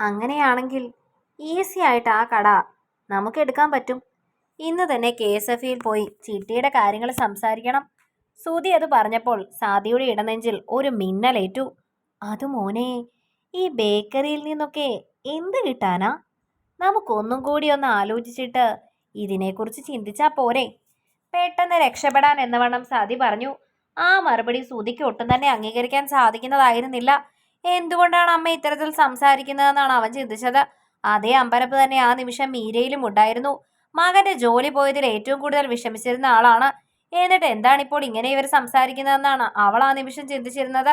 അങ്ങനെയാണെങ്കിൽ ഈസി ആയിട്ട് ആ കട നമുക്ക് എടുക്കാൻ പറ്റും. ഇന്ന് തന്നെ കെ എസ് എഫ് ഇയിൽ പോയി ചിട്ടിയുടെ കാര്യങ്ങൾ സംസാരിക്കണം. സുധി അത് പറഞ്ഞപ്പോൾ സാദിയുടെ ഇടനെഞ്ചിൽ ഒരു മിന്നലേറ്റു. അത് മോനെ ഈ ബേക്കറിയിൽ നിന്നൊക്കെ എന്ത് കിട്ടാനാ? നമുക്കൊന്നും കൂടി ഒന്ന് ആലോചിച്ചിട്ട് ഇതിനെക്കുറിച്ച് ചിന്തിച്ചാൽ പോരെ. പെട്ടെന്ന് രക്ഷപ്പെടാൻ എന്നവണ്ണം സാദി പറഞ്ഞു. ആ മറുപടി സുധിക്ക് ഒട്ടും തന്നെ അംഗീകരിക്കാൻ സാധിക്കുന്നതായിരുന്നില്ല. എന്തുകൊണ്ടാണ് അമ്മ ഇത്തരത്തിൽ സംസാരിക്കുന്നതെന്നാണ് അവൻ ചിന്തിച്ചത്? അതേ അമ്പരപ്പ് തന്നെ ആ നിമിഷം മീരയിലും ഉണ്ടായിരുന്നു. മകന്റെ ജോലി പോയതിൽ ഏറ്റവും കൂടുതൽ വിഷമിച്ചിരുന്ന ആളാണ്. എന്നിട്ട് എന്താണ് ഇപ്പോൾ ഇങ്ങനെ ഇവർ സംസാരിക്കുന്നതെന്നാണ് അവൾ ആ നിമിഷം ചിന്തിച്ചിരുന്നത്.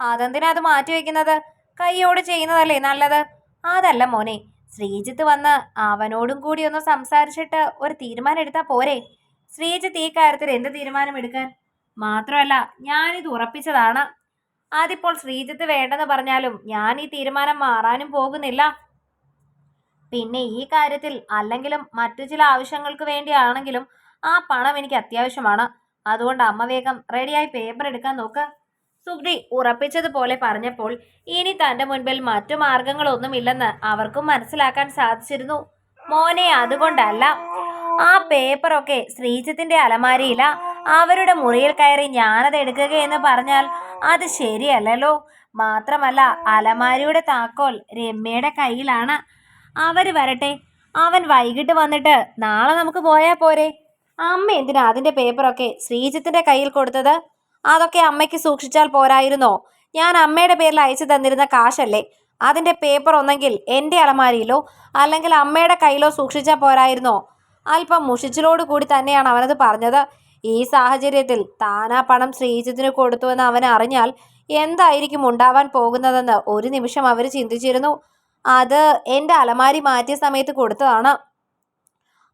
അതെന്തിനാ അത് മാറ്റിവെക്കുന്നത് കൈയോട് ചെയ്യുന്നതല്ലേ നല്ലത്? അതല്ല മോനെ ശ്രീജിത്ത് വന്ന് അവനോടും കൂടി ഒന്ന് സംസാരിച്ചിട്ട് ഒരു തീരുമാനം എടുത്താൽ പോരെ. ശ്രീജിത്ത് ഈ കാര്യത്തിൽ എന്ത് തീരുമാനം എടുക്കാൻ? മാത്രമല്ല ഞാനിത് ഉറപ്പിച്ചതാണ്. അതിപ്പോൾ ശ്രീജിത്ത് വേണ്ടെന്ന് പറഞ്ഞാലും ഞാൻ ഈ തീരുമാനം മാറാനും പോകുന്നില്ല. പിന്നെ ഈ കാര്യത്തിൽ അല്ലെങ്കിലും മറ്റു ചില ആവശ്യങ്ങൾക്ക് വേണ്ടിയാണെങ്കിലും ആ പണം എനിക്ക് അത്യാവശ്യമാണ്. അതുകൊണ്ട് അമ്മ വേഗം റെഡിയായി പേപ്പർ എടുക്കാൻ നോക്ക്. സുഗ്രി ഉറപ്പിച്ചതുപോലെ പറഞ്ഞപ്പോൾ ഇനി തന്റെ മുൻപിൽ മറ്റു മാർഗങ്ങളൊന്നുമില്ലെന്ന് അവർക്കും മനസ്സിലാക്കാൻ സാധിച്ചിരുന്നു. മോനെ അതുകൊണ്ടല്ല. ആ പേപ്പറൊക്കെ ശ്രീജിത്തിന്റെ അലമാരിയില. അവരുടെ മുറിയിൽ കയറി ഞാനത് എടുക്കുകയെന്ന് പറഞ്ഞാൽ അത് ശരിയല്ലല്ലോ. മാത്രമല്ല അലമാരിയുടെ താക്കോൽ രമ്യയുടെ കയ്യിലാണ്. അവർ വരട്ടെ. അവൻ വൈകിട്ട് വന്നിട്ട് നാളെ നമുക്ക് പോയാൽ പോരെ. അമ്മ എന്തിനാ അതിന്റെ പേപ്പറൊക്കെ ശ്രീജിത്തിന്റെ കയ്യിൽ കൊടുത്തത്? അതൊക്കെ അമ്മയ്ക്ക് സൂക്ഷിച്ചാൽ പോരായിരുന്നോ? ഞാൻ അമ്മയുടെ പേരിൽ അയച്ചു തന്നിരുന്ന കാശല്ലേ? അതിന്റെ പേപ്പർ ഒന്നെങ്കിൽ എന്റെ അലമാരിയിലോ അല്ലെങ്കിൽ അമ്മയുടെ കയ്യിലോ സൂക്ഷിച്ചാൽ പോരായിരുന്നോ? അല്പം മുഷിച്ചിലോട് കൂടി തന്നെയാണ് അവനത് പറഞ്ഞത്. ഈ സാഹചര്യത്തിൽ താനാ പണം ശ്രീജിത്തിന് കൊടുത്തുവെന്ന് അവൻ അറിഞ്ഞാൽ എന്തായിരിക്കും ഉണ്ടാവാൻ പോകുന്നതെന്ന് ഒരു നിമിഷം അവർ ചിന്തിച്ചിരുന്നു. അത് എന്റെ അലമാരി മാറ്റിയ സമയത്ത് കൊടുത്തതാണ്.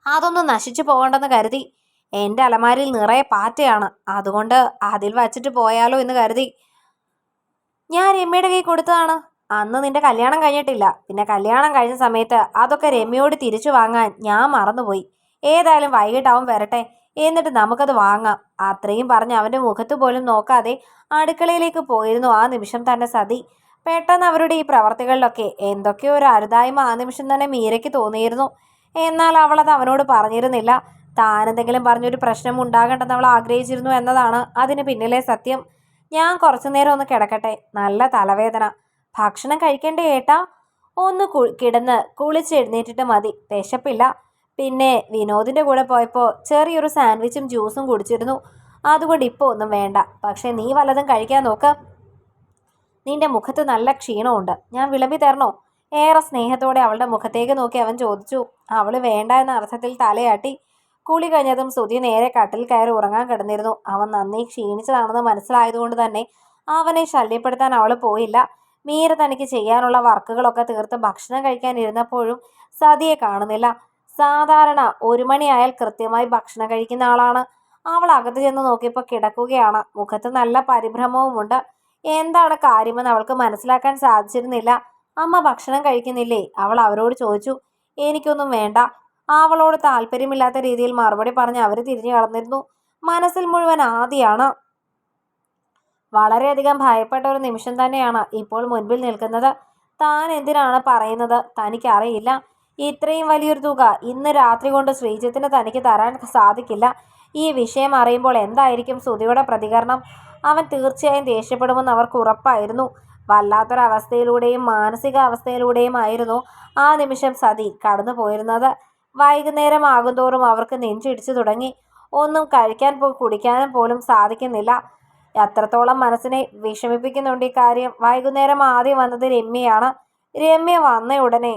അതൊന്നും നശിച്ചു പോകണ്ടെന്ന് കരുതി. എന്റെ അലമാരിയിൽ നിറയെ പാറ്റയാണ്. അതുകൊണ്ട് അതിൽ വച്ചിട്ട് പോയാലോ എന്ന് കരുതി. ഞാൻ രമ്യയുടെ കൈ കൊടുത്തതാണ്. അന്ന് നിന്റെ കല്യാണം കഴിഞ്ഞിട്ടില്ല. പിന്നെ കല്യാണം കഴിഞ്ഞ സമയത്ത് അതൊക്കെ രമ്യയോട് തിരിച്ചു വാങ്ങാൻ ഞാൻ മറന്നുപോയി. ഏതായാലും വൈകിട്ടാവും വരട്ടെ. എന്നിട്ട് നമുക്കത് വാങ്ങാം. അത്രയും പറഞ്ഞ് അവന്റെ മുഖത്ത് പോലും നോക്കാതെ അടുക്കളയിലേക്ക് പോയിരുന്നു ആ നിമിഷം തന്നെ സതി. പെട്ടെന്ന് അവരുടെ ഈ പ്രവർത്തികളിലൊക്കെ എന്തൊക്കെയോ ഒരു അരുതായ്മ ആ നിമിഷം തന്നെ മീരയ്ക്ക് തോന്നിയിരുന്നു. എന്നാൽ അവളത് അവനോട് പറഞ്ഞിരുന്നില്ല. താനെന്തെങ്കിലും പറഞ്ഞൊരു പ്രശ്നം ഉണ്ടാകണ്ടെന്ന് അവൾ ആഗ്രഹിച്ചിരുന്നു എന്നതാണ് അതിന് പിന്നിലെ സത്യം. ഞാൻ കുറച്ചു നേരം ഒന്ന് കിടക്കട്ടെ. നല്ല തലവേദന. ഭക്ഷണം കഴിക്കണ്ടേ ഏട്ടാ? ഒന്ന് കിടന്ന് കുളിച്ചെഴുന്നേറ്റിട്ട് മതി. വിശപ്പില്ല. പിന്നെ വിനോദിന്റെ കൂടെ പോയപ്പോൾ ചെറിയൊരു സാൻഡ്വിച്ചും ജ്യൂസും കുടിച്ചിരുന്നു. അതുകൊണ്ട് ഇപ്പോൾ ഒന്നും വേണ്ട. പക്ഷേ നീ വല്ലതും കഴിക്കാൻ നോക്ക്. നിന്റെ മുഖത്ത് നല്ല ക്ഷീണമുണ്ട്. ഞാൻ വിളമ്പി തരണോ? ഏറെ സ്നേഹത്തോടെ അവളുടെ മുഖത്തേക്ക് നോക്കി അവൻ ചോദിച്ചു. അവൾ വേണ്ട എന്ന അർത്ഥത്തിൽ തലയാട്ടി. കുളി കഴിഞ്ഞതും സുധി നേരെ കട്ടിൽ കയറി ഉറങ്ങാൻ കിടന്നിരുന്നു. അവൻ നന്ദി ക്ഷീണിച്ചതാണെന്ന് മനസ്സിലായതുകൊണ്ട് തന്നെ അവനെ ശല്യപ്പെടുത്താൻ അവൾ പോയില്ല. മീര തനിക്ക് ചെയ്യാനുള്ള വർക്കുകളൊക്കെ തീർത്ത് ഭക്ഷണം കഴിക്കാൻ ഇരുന്നപ്പോഴും സതിയെ കാണുന്നില്ല. സാധാരണ ഒരു മണിയായാൽ കൃത്യമായി ഭക്ഷണം കഴിക്കുന്ന ആളാണ്. അവൾ അകത്ത് ചെന്ന് നോക്കിയപ്പോൾ കിടക്കുകയാണ്. മുഖത്ത് നല്ല പരിഭ്രമവുമുണ്ട്. എന്താണ് കാര്യമെന്ന് അവൾക്ക് മനസ്സിലാക്കാൻ സാധിച്ചിരുന്നില്ല. അമ്മ ഭക്ഷണം കഴിക്കുന്നില്ലേ? അവൾ അവരോട് ചോദിച്ചു. എനിക്കൊന്നും വേണ്ട. അവളോട് താല്പര്യമില്ലാത്ത രീതിയിൽ മറുപടി പറഞ്ഞ് അവർ തിരിഞ്ഞു കളഞ്ഞിരുന്നു മനസ്സിൽ മുഴുവൻ ആദിയാണ്. വളരെയധികം ഭയപ്പെട്ട ഒരു നിമിഷം തന്നെയാണ് ഇപ്പോൾ മുൻപിൽ നിൽക്കുന്നത്. താൻ എന്തിനാണ് പറയുന്നത്? തനിക്കറിയില്ല. ഇത്രയും വലിയൊരു തുക ഇന്ന് രാത്രി കൊണ്ട് ശ്രീജിത്തിന് തനിക്ക് തരാൻ സാധിക്കില്ല. ഈ വിഷയം അറിയുമ്പോൾ എന്തായിരിക്കും സുധിയുടെ പ്രതികരണം? അവൻ തീർച്ചയായും ദേഷ്യപ്പെടുമെന്ന് അവർക്ക് ഉറപ്പായിരുന്നു. വല്ലാത്തൊരവസ്ഥയിലൂടെയും മാനസികാവസ്ഥയിലൂടെയും ആയിരുന്നു ആ നിമിഷം സതി കടന്നു പോയിരുന്നത്. വൈകുന്നേരം ആകുന്തോറും അവർക്ക് നെഞ്ചിടിച്ചു തുടങ്ങി. ഒന്നും കഴിക്കാൻ കുടിക്കാനും പോലും സാധിക്കുന്നില്ല. എത്രത്തോളം മനസ്സിനെ വിഷമിപ്പിക്കുന്നുണ്ട് ഈ കാര്യം? വൈകുന്നേരം ആദ്യം വന്നത് രമ്യയാണ്. രമ്യ വന്ന ഉടനെ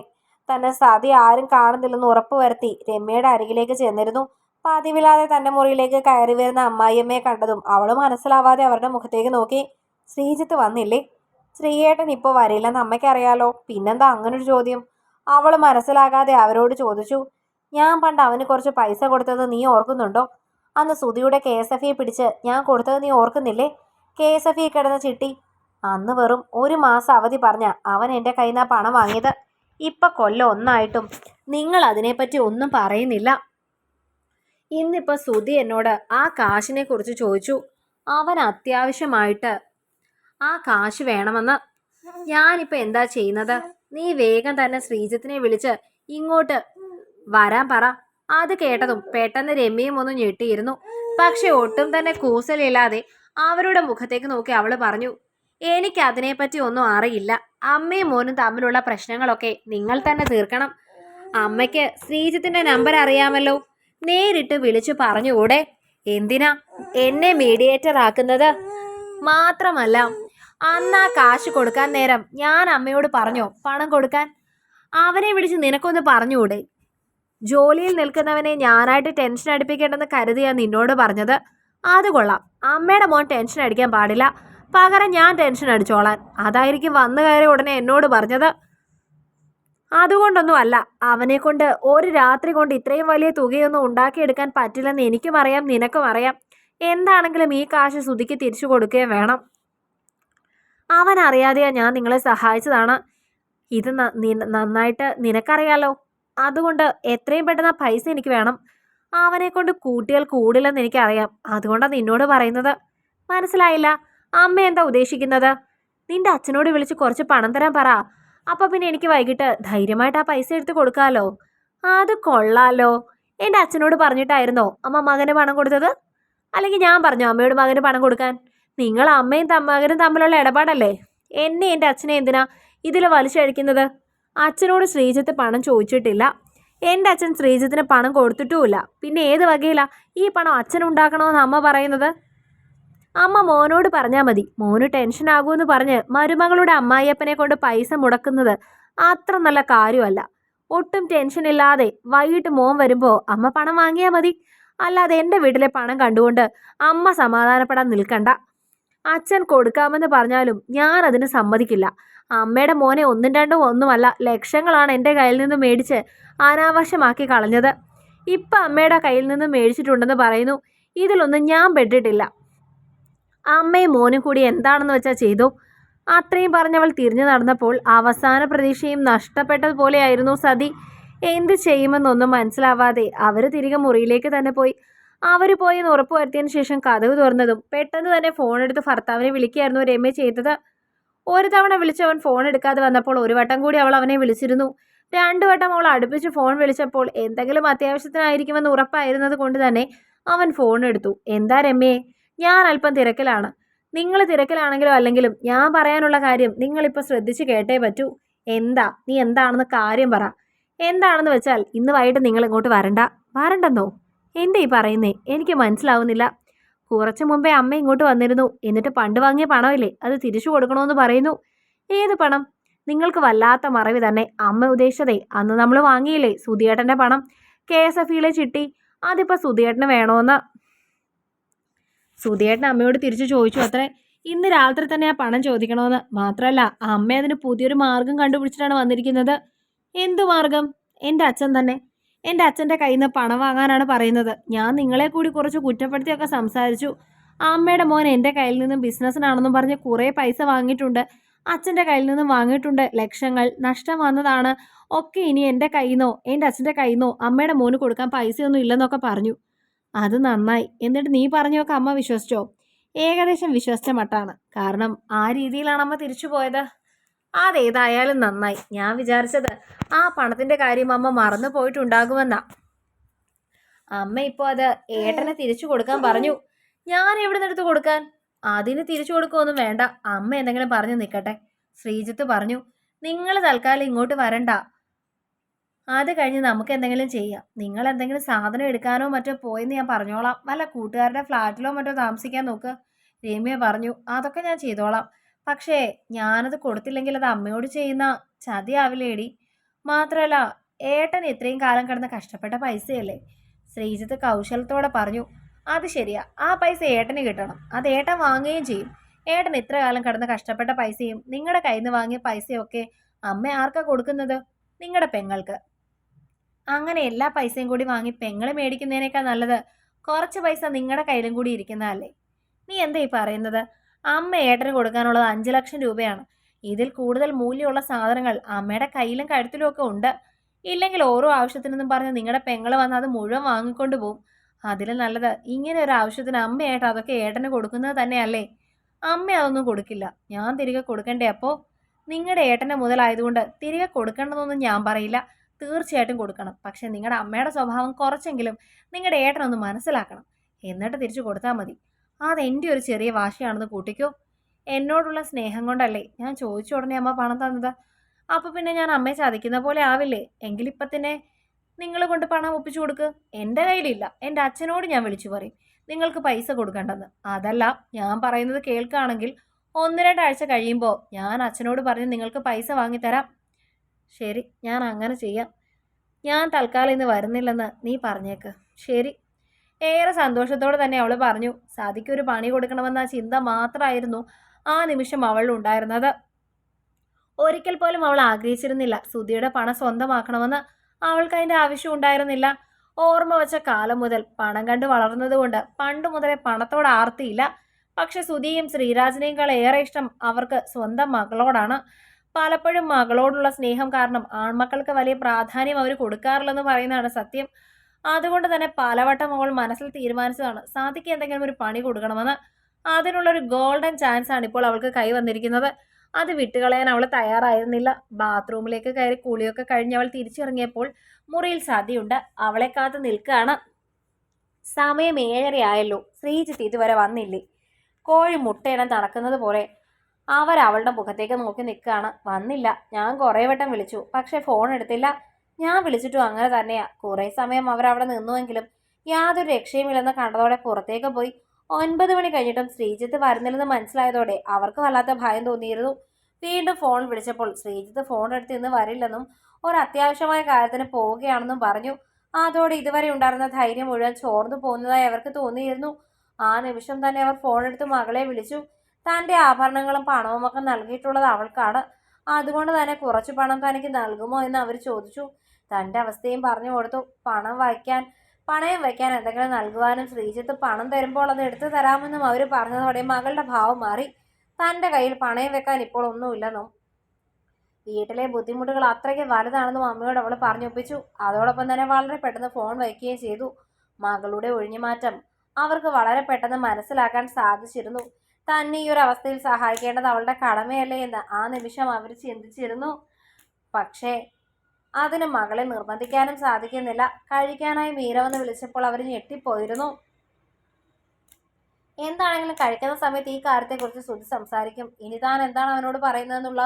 തന്നെ സതി ആരും കാണുന്നില്ലെന്ന് ഉറപ്പുവരുത്തി രമ്യയുടെ അരികിലേക്ക് ചെന്നിരുന്നു. പതിവില്ലാതെ തന്റെ മുറിയിലേക്ക് കയറി വരുന്ന അമ്മായിയമ്മയെ കണ്ടതും അവൾ മനസ്സിലാവാതെ അവരുടെ മുഖത്തേക്ക് നോക്കി ശ്രീജിത്ത് വന്നില്ലേ? ശ്രീയേട്ടൻ ഇപ്പോൾ വരില്ലെന്ന് അമ്മയ്ക്കറിയാലോ പിന്നെന്താ അങ്ങനൊരു ചോദ്യം? അവൾ മനസ്സിലാകാതെ അവരോട് ചോദിച്ചു ഞാൻ പണ്ട് അവന് കുറച്ച് പൈസ കൊടുത്തത് നീ ഓർക്കുന്നുണ്ടോ? അന്ന് സുധിയുടെ കെ എസ് എഫ് ഇ പിടിച്ച് ഞാൻ കൊടുത്തത് നീ ഓർക്കുന്നില്ലേ? കെ എസ് എഫ് ഇ കിടന്ന ചിട്ടി. അന്ന് വെറും ഒരു മാസം അവധി പറഞ്ഞ അവൻ എന്റെ കയ്യിൽ നിന്ന് പണം വാങ്ങിയത്. ഇപ്പം കൊല്ലം ഒന്നായിട്ടും നിങ്ങൾ അതിനെപ്പറ്റി ഒന്നും പറയുന്നില്ല. ഇന്നിപ്പോൾ സുധി എന്നോട് ആ കാശിനെ കുറിച്ച് ചോദിച്ചു. അവൻ അത്യാവശ്യമായിട്ട് ആ കാശ് വേണമെന്ന്. ഞാനിപ്പോൾ എന്താ ചെയ്യുന്നത്? നീ വേഗം തന്നെ ശ്രീജിത്തിനെ വിളിച്ച് ഇങ്ങോട്ട് വരാൻ പറ. അത് കേട്ടതും പെട്ടെന്ന് രമ്യയും ഒന്ന് ഞെട്ടിയിരുന്നു. പക്ഷെ ഒട്ടും തന്നെ കൂസലില്ലാതെ അവരുടെ മുഖത്തേക്ക് നോക്കി അവൾ പറഞ്ഞു എനിക്ക് അതിനെപ്പറ്റി ഒന്നും അറിയില്ല. അമ്മയും മോനും തമ്മിലുള്ള പ്രശ്നങ്ങളൊക്കെ നിങ്ങൾ തന്നെ തീർക്കണം. അമ്മയ്ക്ക് ശ്രീജിത്തിന്റെ നമ്പർ അറിയാമല്ലോ. നേരിട്ട് വിളിച്ചു പറഞ്ഞുകൂടെ? എന്തിനാ എന്നെ മീഡിയേറ്റർ ആക്കുന്നത്? മാത്രമല്ല അന്ന് ആ കാശ് കൊടുക്കാൻ നേരം ഞാൻ അമ്മയോട് പറഞ്ഞോ പണം കൊടുക്കാൻ? അവനെ വിളിച്ച് നിനക്കൊന്ന് പറഞ്ഞുകൂടെ? ജോലിയിൽ നിൽക്കുന്നവനെ ഞാനായിട്ട് ടെൻഷൻ അടിപ്പിക്കേണ്ടെന്ന് കരുതിയാണ് നിന്നോട് പറഞ്ഞത്. അത് കൊള്ളാം. അമ്മയുടെ മോൻ ടെൻഷൻ അടിക്കാൻ പാടില്ല. പകരം ഞാൻ ടെൻഷൻ അടിച്ചോളാൻ. അതായിരിക്കും വന്നു കയറി ഉടനെ എന്നോട് പറഞ്ഞത്. അതുകൊണ്ടൊന്നും അല്ല അവനെ കൊണ്ട് ഒരു രാത്രി കൊണ്ട് ഇത്രയും വലിയ തുകയൊന്നും ഉണ്ടാക്കിയെടുക്കാൻ പറ്റില്ലെന്ന് എനിക്കും അറിയാം നിനക്കും അറിയാം. എന്താണെങ്കിലും ഈ കാശ് സുധിക്ക് തിരിച്ചു കൊടുക്കുകയും വേണം. അവൻ അറിയാതെയാ ഞാൻ നിങ്ങളെ സഹായിച്ചതാണ്. ഇത് നന്നായിട്ട് നിനക്കറിയാലോ? അതുകൊണ്ട് എത്രയും പെട്ടെന്ന് ആ പൈസ എനിക്ക് വേണം. അവനെ കൊണ്ട് കൂട്ടിയാൽ കൂടില്ലെന്ന് എനിക്കറിയാം. അതുകൊണ്ടാണ് നിന്നോട് പറയുന്നത്. മനസ്സിലായില്ല? അമ്മ എന്താ ഉദ്ദേശിക്കുന്നത്? നിന്റെ അച്ഛനോട് വിളിച്ച് കുറച്ച് പണം തരാൻ പറ. അപ്പൊ പിന്നെ എനിക്ക് വൈകിട്ട് ധൈര്യമായിട്ട് ആ പൈസ എടുത്ത് കൊടുക്കാമല്ലോ അത് കൊള്ളാലോ. എന്റെ അച്ഛനോട് പറഞ്ഞിട്ടായിരുന്നോ അമ്മ മകന് പണം കൊടുത്തത്? അല്ലെങ്കിൽ ഞാൻ പറഞ്ഞോ അമ്മയോട് മകന് പണം കൊടുക്കാൻ? നിങ്ങൾ അമ്മയും മകനും തമ്മിലുള്ള ഇടപാടല്ലേ? എന്നെ എന്റെ അച്ഛനെ എന്തിനാ ഇതിൽ വലിച്ചഴിക്കുന്നത്? അച്ഛനോട് ശ്രീജിത്ത് പണം ചോദിച്ചിട്ടില്ല. എന്റെ അച്ഛൻ ശ്രീജിത്തിന് പണം കൊടുത്തിട്ടുമില്ല. പിന്നെ ഏത് വകയിലാണ് ഈ പണം അച്ഛൻ ഉണ്ടാക്കണമെന്ന് അമ്മ പറയുന്നത്? അമ്മ മോനോട് പറഞ്ഞാൽ മതി. മോന് ടെൻഷൻ ആകുമെന്ന് പറഞ്ഞ് മരുമകളുടെ അമ്മായിയപ്പനെ കൊണ്ട് പൈസ മുടക്കുന്നത് അത്ര നല്ല കാര്യമല്ല. ഒട്ടും ടെൻഷൻ ഇല്ലാതെ വൈകിട്ട് മോൻ വരുമ്പോൾ അമ്മ പണം വാങ്ങിയാൽ മതി. അല്ലാതെ എന്റെ വീട്ടിലെ പണം കണ്ടുകൊണ്ട് അമ്മ സമാധാനപ്പെടാൻ നിൽക്കണ്ട. അച്ഛൻ കൊടുക്കാമെന്ന് പറഞ്ഞാലും ഞാൻ അതിന് സമ്മതിക്കില്ല. അമ്മയുടെ മോനെ ഒന്നും രണ്ടും ഒന്നുമല്ല ലക്ഷങ്ങളാണ് എന്റെ കയ്യിൽ നിന്ന് മേടിച്ച് അനാവശ്യമാക്കി കളഞ്ഞത്. ഇപ്പം അമ്മയുടെ കയ്യിൽ നിന്ന് മേടിച്ചിട്ടുണ്ടെന്ന് പറയുന്നു. ഇതിലൊന്നും ഞാൻ പെട്ടിട്ടില്ല. അമ്മയും മോനും കൂടി എന്താണെന്ന് വെച്ചാൽ ചെയ്തു. അത്രയും പറഞ്ഞവൾ തിരിഞ്ഞു നടന്നപ്പോൾ അവസാന പ്രതീക്ഷയും നഷ്ടപ്പെട്ടതുപോലെയായിരുന്നു സതി. എന്ത് ചെയ്യുമെന്നൊന്നും മനസ്സിലാവാതെ അവർ തിരികെ മുറിയിലേക്ക് തന്നെ പോയി. അവർ പോയി എന്ന് ഉറപ്പ് വരുത്തിയതിന് ശേഷം കഥവ് തുറന്നതും പെട്ടെന്ന് തന്നെ ഫോൺ എടുത്ത് ഭർത്താവിനെ വിളിക്കുകയായിരുന്നു രമ്യ ചെയ്തത്. ഒരു തവണ വിളിച്ചവൻ ഫോൺ എടുക്കാതെ വന്നപ്പോൾ ഒരു വട്ടം കൂടി അവൾ അവനെ വിളിച്ചിരുന്നു. രണ്ടു വട്ടം അവൾ അടുപ്പിച്ച് ഫോൺ വിളിച്ചപ്പോൾ എന്തെങ്കിലും അത്യാവശ്യത്തിനായിരിക്കുമെന്ന് ഉറപ്പായിരുന്നത് കൊണ്ട് തന്നെ അവൻ ഫോൺ എടുത്തു. എന്താ രമ്യേ? ഞാൻ അല്പം തിരക്കിലാണ്. നിങ്ങൾ തിരക്കിലാണെങ്കിലും അല്ലെങ്കിലും ഞാൻ പറയാനുള്ള കാര്യം നിങ്ങളിപ്പോൾ ശ്രദ്ധിച്ച് കേട്ടേ പറ്റൂ. എന്താ? നീ എന്താണെന്ന് കാര്യം പറ. എന്താണെന്ന് വെച്ചാൽ ഇന്ന് വൈകിട്ട് നിങ്ങൾ ഇങ്ങോട്ട് വരണ്ട. വരണ്ടെന്നോ? എന്താ ഈ പറയുന്നേ? എനിക്ക് മനസ്സിലാവുന്നില്ല. കുറച്ച് മുമ്പേ അമ്മ ഇങ്ങോട്ട് വന്നിരുന്നു. എന്നിട്ട് പണ്ട് വാങ്ങിയ പണമില്ലേ? അത് തിരിച്ചു കൊടുക്കണമെന്ന് പറയുന്നു. ഏത് പണം? നിങ്ങൾക്ക് വല്ലാത്ത മറവി തന്നെ. അമ്മ ഉദ്ദേശിച്ചതേ അന്ന് നമ്മൾ വാങ്ങിയില്ലേ സുധിയേട്ടന്റെ പണം? കെ എസ് എഫ് ഇയിലെ ചിട്ടി. അതിപ്പോൾ സുധിയേട്ടന് വേണമെന്ന് സുധിയേട്ടൻ അമ്മയോട് തിരിച്ചു ചോദിച്ചു അത്രേ ഇന്ന് രാത്രി തന്നെ ആ പണം ചോദിക്കണമെന്ന് മാത്രമല്ല അമ്മ അതിന് പുതിയൊരു മാർഗം കണ്ടുപിടിച്ചിട്ടാണ് വന്നിരിക്കുന്നത്. എന്തു മാർഗം? എന്റെ അച്ഛൻ തന്നെ. എന്റെ അച്ഛന്റെ കയ്യിൽ നിന്ന് പണം വാങ്ങാനാണ് പറയുന്നത്. ഞാൻ നിങ്ങളെ കൂടി കുറച്ച് കുറ്റപ്പെടുത്തിയൊക്കെ സംസാരിച്ചു. അമ്മയുടെ മോൻ എന്റെ കയ്യിൽ നിന്നും ബിസിനസ്സിനാണെന്നും പറഞ്ഞ് കുറേ പൈസ വാങ്ങിയിട്ടുണ്ട്. അച്ഛന്റെ കയ്യിൽ നിന്നും വാങ്ങിയിട്ടുണ്ട്. ലക്ഷങ്ങൾ നഷ്ടം വന്നതാണ്. ഒക്കെ ഇനി എന്റെ കയ്യിൽ നിന്നോ എന്റെ അച്ഛന്റെ കയ്യിൽ നിന്നോ അമ്മയുടെ മോന് കൊടുക്കാൻ പൈസയൊന്നും ഇല്ലെന്നൊക്കെ പറഞ്ഞു. അത് നന്നായി. എന്നിട്ട് നീ പറഞ്ഞൊക്കെ അമ്മ വിശ്വസിച്ചോ? ഏകദേശം വിശ്വസിച്ച മട്ടാണ്. കാരണം ആ രീതിയിലാണ് അമ്മ തിരിച്ചു പോയത്. അതേതായാലും നന്നായി. ഞാൻ വിചാരിച്ചത് ആ പണത്തിന്റെ കാര്യം അമ്മ മറന്നു പോയിട്ടുണ്ടാകുമെന്നാ. അമ്മ ഇപ്പോൾ അത് ഏട്ടനെ തിരിച്ചു കൊടുക്കാൻ പറഞ്ഞു. ഞാൻ എവിടെ നിന്നെടുത്ത് കൊടുക്കാൻ? അതിന് തിരിച്ചു കൊടുക്കുകയൊന്നും വേണ്ട. അമ്മ എന്തെങ്കിലും പറഞ്ഞു നിൽക്കട്ടെ. ശ്രീജിത്ത് പറഞ്ഞു. നിങ്ങൾ തൽക്കാലം ഇങ്ങോട്ട് വരണ്ട. അത് കഴിഞ്ഞ് നമുക്ക് എന്തെങ്കിലും ചെയ്യാം. നിങ്ങൾ എന്തെങ്കിലും സാധനം എടുക്കാനോ മറ്റോ പോയെന്ന് ഞാൻ പറഞ്ഞോളാം. വല്ല കൂട്ടുകാരുടെ ഫ്ലാറ്റിലോ മറ്റോ താമസിക്കാൻ നോക്ക്. രമ്യ പറഞ്ഞു അതൊക്കെ ഞാൻ ചെയ്തോളാം. പക്ഷേ ഞാനത് കൊടുത്തില്ലെങ്കിൽ അത് അമ്മയോട് ചെയ്യുന്ന ചതിയാവില്ലേടി. മാത്രമല്ല ഏട്ടൻ ഇത്രയും കാലം കിടന്ന് കഷ്ടപ്പെട്ട പൈസയല്ലേ? ശ്രീജിത്ത് കൗശലത്തോടെ പറഞ്ഞു അത് ശരിയാ. ആ പൈസ ഏട്ടന് കിട്ടണം. അത് ഏട്ടൻ വാങ്ങുകയും ചെയ്യും. ഏട്ടൻ ഇത്ര കാലം കിടന്ന് കഷ്ടപ്പെട്ട പൈസയും നിങ്ങളുടെ കയ്യിൽ നിന്ന് വാങ്ങിയ പൈസയൊക്കെ അമ്മ ആർക്കാ കൊടുക്കുന്നത്? നിങ്ങളുടെ പെങ്ങൾക്ക്. അങ്ങനെ എല്ലാ പൈസയും കൂടി വാങ്ങി പെങ്ങളെ മേടിക്കുന്നതിനേക്കാൾ നല്ലത് കുറച്ച് പൈസ നിങ്ങളുടെ കയ്യിലും കൂടി ഇരിക്കുന്നതല്ലേ? നീ എന്താ ഈ പറയുന്നത്? അമ്മ ഏട്ടന് കൊടുക്കാനുള്ളത് അഞ്ച് ലക്ഷം രൂപയാണ്. ഇതിൽ കൂടുതൽ മൂല്യമുള്ള സാധനങ്ങൾ അമ്മയുടെ കയ്യിലും കഴുത്തിലും ഒക്കെ ഉണ്ട്. ഇല്ലെങ്കിൽ ഓരോ ആവശ്യത്തിനെന്നും പറഞ്ഞ് നിങ്ങളുടെ പെങ്ങൾ വന്ന് അത് മുഴുവൻ വാങ്ങിക്കൊണ്ട് പോകും അതിൽ നല്ലത് ഇങ്ങനെ ഒരു ആവശ്യത്തിന് അമ്മയായിട്ട് അതൊക്കെ ഏട്ടന് കൊടുക്കുന്നത് തന്നെയല്ലേ? അമ്മ അതൊന്നും കൊടുക്കില്ല. ഞാൻ തിരികെ കൊടുക്കണ്ടേ അപ്പോൾ നിങ്ങളുടെ ഏട്ടന്റെ മുതലായതുകൊണ്ട് തിരികെ കൊടുക്കേണ്ടതൊന്നും ഞാൻ പറയില്ല. തീർച്ചയായിട്ടും കൊടുക്കണം. പക്ഷെ നിങ്ങളുടെ അമ്മയുടെ സ്വഭാവം കുറച്ചെങ്കിലും നിങ്ങളുടെ ഏട്ടനൊന്ന് മനസ്സിലാക്കണം. എന്നിട്ട് തിരിച്ചു കൊടുത്താൽ മതി. അതെന്റെ ഒരു ചെറിയ വാശിയാണെന്ന് കൂട്ടിക്കോ. എന്നോടുള്ള സ്നേഹം കൊണ്ടല്ലേ ഞാൻ ചോദിച്ച ഉടനെ അമ്മ പണം തന്നത്? അപ്പോൾ പിന്നെ ഞാൻ അമ്മയെ ചതിക്കുന്ന പോലെ ആവില്ലേ? എങ്കിലിപ്പം തന്നെ നിങ്ങൾ കൊണ്ട് പണം ഒപ്പിച്ചു കൊടുക്ക്. എന്റെ കയ്യിലില്ല. എന്റെ അച്ഛനോട് ഞാൻ വിളിച്ചു പറയും. നിങ്ങൾക്ക് പൈസ കൊടുക്കേണ്ടെന്ന്. അതല്ല ഞാൻ പറയുന്നത് കേൾക്കുകയാണെങ്കിൽ ഒന്ന് രണ്ടാഴ്ച കഴിയുമ്പോൾ ഞാൻ അച്ഛനോട് പറഞ്ഞ് നിങ്ങൾക്ക് പൈസ വാങ്ങിത്തരാം ശരി ഞാൻ അങ്ങനെ ചെയ്യാം. ഞാൻ തൽക്കാലം ഇന്ന് വരുന്നില്ലെന്ന് നീ പറഞ്ഞേക്ക്. ശരി. ഏറെ സന്തോഷത്തോടെ തന്നെ അവൾ പറഞ്ഞു സാദിക്ക് ഒരു പണി കൊടുക്കണമെന്ന ചിന്ത മാത്രമായിരുന്നു ആ നിമിഷം അവൾ ഉണ്ടായിരുന്നത്. ഒരിക്കൽ പോലും അവൾ ആഗ്രഹിച്ചിരുന്നില്ല സുധിയുടെ പണം സ്വന്തമാക്കണമെന്ന്. അവൾക്ക് അതിന്റെ ആവശ്യം ഉണ്ടായിരുന്നില്ല. ഓർമ്മ വെച്ച കാലം മുതൽ പണം കണ്ട് വളർന്നതുകൊണ്ട് പണ്ട് മുതലേ പണത്തോട് ആർത്തിയില്ല. പക്ഷെ സുധിയും ശ്രീരാജനെയും ഏറെ ഇഷ്ടം അവർക്ക് സ്വന്തം മകളോടാണ്. പലപ്പോഴും മകളോടുള്ള സ്നേഹം കാരണം ആൺമക്കൾക്ക് വലിയ പ്രാധാന്യം അവർ കൊടുക്കാറില്ലെന്ന് പറയുന്നതാണ് സത്യം. അതുകൊണ്ട് തന്നെ പലവട്ടം അവൾ മനസ്സിൽ തീരുമാനിച്ചതാണ്. സാധിക്ക് എന്തെങ്കിലും ഒരു പണി കൊടുക്കണമെന്ന് അതിനുള്ളൊരു ഗോൾഡൻ ചാൻസ് ആണ് ഇപ്പോൾ അവൾക്ക് കൈ വന്നിരിക്കുന്നത്. അത് വിട്ടുകളയാൻ അവൾ തയ്യാറായിരുന്നില്ല. ബാത്റൂമിലേക്ക് കയറി കുളിയൊക്കെ കഴിഞ്ഞ് അവൾ തിരിച്ചിറങ്ങിയപ്പോൾ മുറിയിൽ സതിയുണ്ട്. അവളെ കാത്ത് നിൽക്കുകയാണ്. സമയം ഏഴരയായല്ലോ. ശ്രീജിത്ത് ഇതുവരെ വന്നില്ലേ? കോഴി മുട്ടയിടാൻ നടക്കുന്നത് പോലെ അവർ അവളുടെ മുഖത്തേക്ക് നോക്കി നിൽക്കുകയാണ് വന്നില്ല. ഞാൻ കുറേ വട്ടം വിളിച്ചു. പക്ഷേ ഫോൺ എടുത്തില്ല. ഞാൻ വിളിച്ചിട്ടും അങ്ങനെ തന്നെയാ. കുറേ സമയം അവർ അവിടെ നിന്നുവെങ്കിലും യാതൊരു രക്ഷയുമില്ലെന്ന് കണ്ടതോടെ പുറത്തേക്ക് പോയി. ഒൻപത് മണി കഴിഞ്ഞിട്ടും ശ്രീജിത്ത് വരുന്നില്ലെന്ന് മനസ്സിലായതോടെ അവർക്ക് വല്ലാത്ത ഭയം തോന്നിയിരുന്നു. വീണ്ടും ഫോൺ വിളിച്ചപ്പോൾ ശ്രീജിത്ത് ഫോൺ എടുത്ത് ഇന്ന് വരില്ലെന്നും ഒരു അത്യാവശ്യമായ കാര്യത്തിന് പോവുകയാണെന്നും പറഞ്ഞു. അതോടെ ഇതുവരെ ഉണ്ടായിരുന്ന ധൈര്യം മുഴുവൻ ചോർന്നു പോകുന്നതായി അവർക്ക് തോന്നിയിരുന്നു. ആ നിമിഷം തന്നെ അവർ ഫോൺ എടുത്ത് മകളെ വിളിച്ചു. തന്റെ ആഭരണങ്ങളും പണവും ഒക്കെ നൽകിയിട്ടുള്ളത് അവൾക്കാണ്. അതുകൊണ്ട് തന്നെ കുറച്ച് പണം തനിക്ക് നൽകുമോ എന്ന് അവർ ചോദിച്ചു. തന്റെ അവസ്ഥയും പറഞ്ഞു കൊടുത്തു. പണം വയ്ക്കാൻ പണയം വയ്ക്കാൻ എന്തെങ്കിലും നൽകുവാനും ശ്രീജിത്ത് പണം തരുമ്പോൾ അത് എടുത്തു തരാമെന്നും അവർ പറഞ്ഞതോടെ മകളുടെ ഭാവം മാറി. തന്റെ കയ്യിൽ പണയം വെക്കാൻ ഇപ്പോൾ ഒന്നുമില്ലെന്നും. വീട്ടിലെ ബുദ്ധിമുട്ടുകൾ അത്രയ്ക്ക് വലുതാണെന്നും അമ്മയോട് അവൾ പറഞ്ഞൊപ്പിച്ചു. അതോടൊപ്പം തന്നെ വളരെ പെട്ടെന്ന് ഫോൺ വയ്ക്കുകയും ചെയ്തു. മകളുടെ ഒഴിഞ്ഞുമാറ്റം അവർക്ക് വളരെ പെട്ടെന്ന് മനസ്സിലാക്കാൻ സാധിച്ചിരുന്നു. തന്നെ ഈ ഒരു അവസ്ഥയിൽ സഹായിക്കേണ്ടത് അവളുടെ കടമയല്ലേ എന്ന് ആ നിമിഷം അവർ ചിന്തിച്ചിരുന്നു. പക്ഷേ അതിന് മകളെ നിർബന്ധിക്കാനും സാധിക്കുന്നില്ല. കഴിക്കാനായി മീരവെന്ന് വിളിച്ചപ്പോൾ അവർ ഞെട്ടിപ്പോയിരുന്നു. എന്താണെങ്കിലും കഴിക്കുന്ന സമയത്ത് ഈ കാര്യത്തെക്കുറിച്ച് ശ്രുതി സംസാരിക്കും. ഇനി താൻ എന്താണ് അവനോട് പറയുന്നതെന്നുള്ള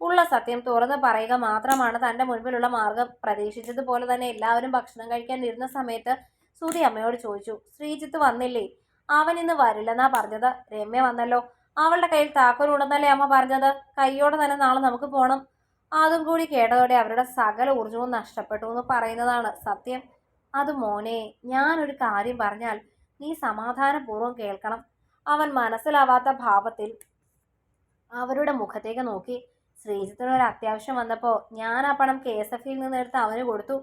ഉള്ള സത്യം തുറന്ന് പറയുക മാത്രമാണ് തന്റെ മുൻപിലുള്ള മാർഗം. പ്രതീക്ഷിച്ചതുപോലെ തന്നെ എല്ലാവരും ഭക്ഷണം കഴിക്കാൻ ഇരുന്ന സമയത്ത് ശ്രുതി അമ്മയോട് ചോദിച്ചു ശ്രീജിത്ത് വന്നില്ലേ? അവൻ ഇന്ന് വരില്ലെന്നാ പറഞ്ഞത്. രമ്യ വന്നല്ലോ. അവളുടെ കയ്യിൽ താക്കോലുണ്ടെന്നല്ലേ അമ്മ പറഞ്ഞത്? കയ്യോടെ തന്നെ നാളെ നമുക്ക് പോകണം അതും കൂടി കേട്ടതോടെ അവരുടെ സകല ഊർജവും നഷ്ടപ്പെട്ടു എന്ന് പറയുന്നതാണ് സത്യം. അത് മോനെ ഞാനൊരു കാര്യം പറഞ്ഞാൽ നീ സമാധാനപൂർവം കേൾക്കണം. അവൻ മനസ്സിലാവാത്ത ഭാവത്തിൽ അവരുടെ മുഖത്തേക്ക് നോക്കി. ശ്രീജിത്തിന് ഒരു അത്യാവശ്യം വന്നപ്പോൾ ഞാൻ ആ പണം കെ എസ് എഫിൽ നിന്ന് എടുത്ത് അവന് കൊടുത്തു.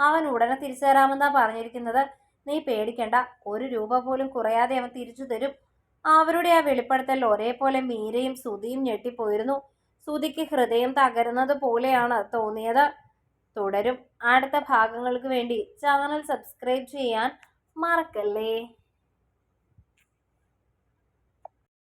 അവൻ ഉടനെ തിരിച്ചു തരാമെന്നാ പറഞ്ഞിരിക്കുന്നത്. നീ പേടിക്കണ്ട. ഒരു രൂപ പോലും കുറയാതെ അവൻ തിരിച്ചു തരും. അവരുടെ ആ വെളിപ്പെടുത്തൽ ഒരേപോലെ മീരയും സുതിയും ഞെട്ടിപ്പോയിരുന്നു. സുതിക്ക് ഹൃദയം തകരുന്നത് പോലെയാണ് തോന്നിയത്. തുടരും. അടുത്ത ഭാഗങ്ങൾക്ക് വേണ്ടി ചാനൽ സബ്സ്ക്രൈബ് ചെയ്യാൻ മറക്കല്ലേ?